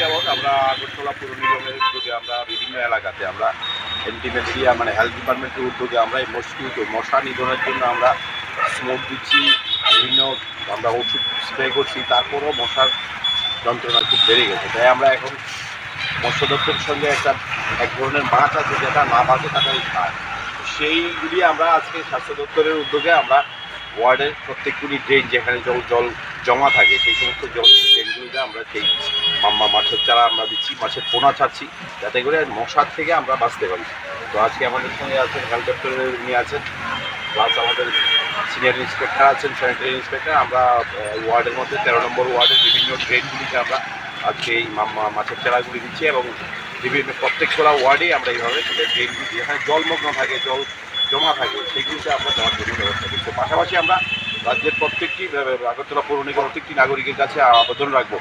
যাবৎ আমরা আগরতলা পৌর নিগমের উদ্যোগে আমরা বিভিন্ন এলাকাতে আমরা এন্টি মানে হেলথ ডিপার্টমেন্টের উদ্যোগে আমরা এই মসকিউটো মশা নিধনের জন্য আমরা স্মোক দিচ্ছি, বিভিন্ন আমরা ওষুধ স্প্রে করছি, তারপরও মশার যন্ত্রণা খুব বেড়ে গেছে। তাই আমরা এখন মৎস্য দপ্তরের সঙ্গে একটা এক ধরনের মাছ আছে, যেটা না বাঁচে তাকে খায় সেইগুলি আমরা আজকে স্বাস্থ্য দপ্তরের উদ্যোগে আমরা ওয়ার্ডের প্রত্যেকগুলি ড্রেন যেখানে জল জল জমা থাকে, সেই সমস্ত ড্রেনগুলিতে আমরা সেই মাম্মা মাছের চারা আমরা দিচ্ছি, মাছের পোনা ছাড়ছি, যাতে করে মশার থেকে আমরা বাঁচতে পারি। তো আজকে আমাদের সঙ্গে আছেন হেলথ দপ্তরের উনি আছেন প্লাস আমাদের সিনিয়র ইন্সপেক্টর আছেন স্যানিটারি ইন্সপেক্টর আমরা ওয়ার্ডের মধ্যে তেরো নম্বর ওয়ার্ডের বিভিন্ন ড্রেনগুলিতে আমরা আজকে এই মাম্মা মাছের চারাগুলি দিচ্ছি এবং বিভিন্ন প্রত্যেকটা ওয়ার্ডে আমরা এইভাবে যেখানে জলমগ্ন থাকে, জল জমা থাকে, সেগুলিতে আমরা দেওয়ার জন্য ব্যবস্থা করছি। পাশাপাশি আমরা রাজ্যের প্রত্যেকটি আগরতলা পৌর নিগম প্রত্যেকটি নাগরিকের কাছে আবেদন রাখব।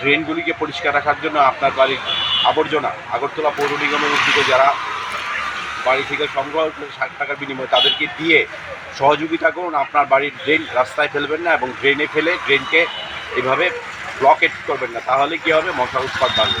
ড্রেনগুলিকে পরিষ্কার রাখার জন্য আপনার বাড়ির আবর্জনা, আগরতলা পৌর নিগমের উদ্যোগে যারা বাড়ি থেকে সংগ্রহ ষাট টাকার বিনিময়ে তাদেরকে দিয়ে সহযোগিতা করুন, আপনার বাড়ির ড্রেন রাস্তায় ফেলবেন না এবং ড্রেনে ফেলে ড্রেনকে এভাবে ব্লকেট করবেন না। তাহলে কি হবে? মশা উৎপাদ বাড়বে।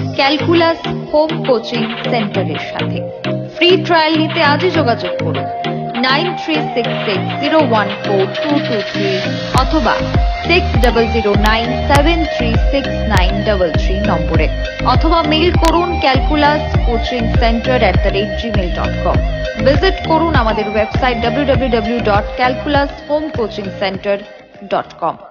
ক্যালকুলাস হোম কোচিং সেন্টারের সাথে। ফ্রি ট্রায়াল নিতে আজই যোগাযোগ করুন। Nine three six six zero one four two two three অথবা six double zero nine seven three six nine double three নম্বরে। অথবা মেইল করুন Calculus coaching centre at the rate Gmail dot com visit করুন আমাদের website W W W dot Calculus home coaching centre dot com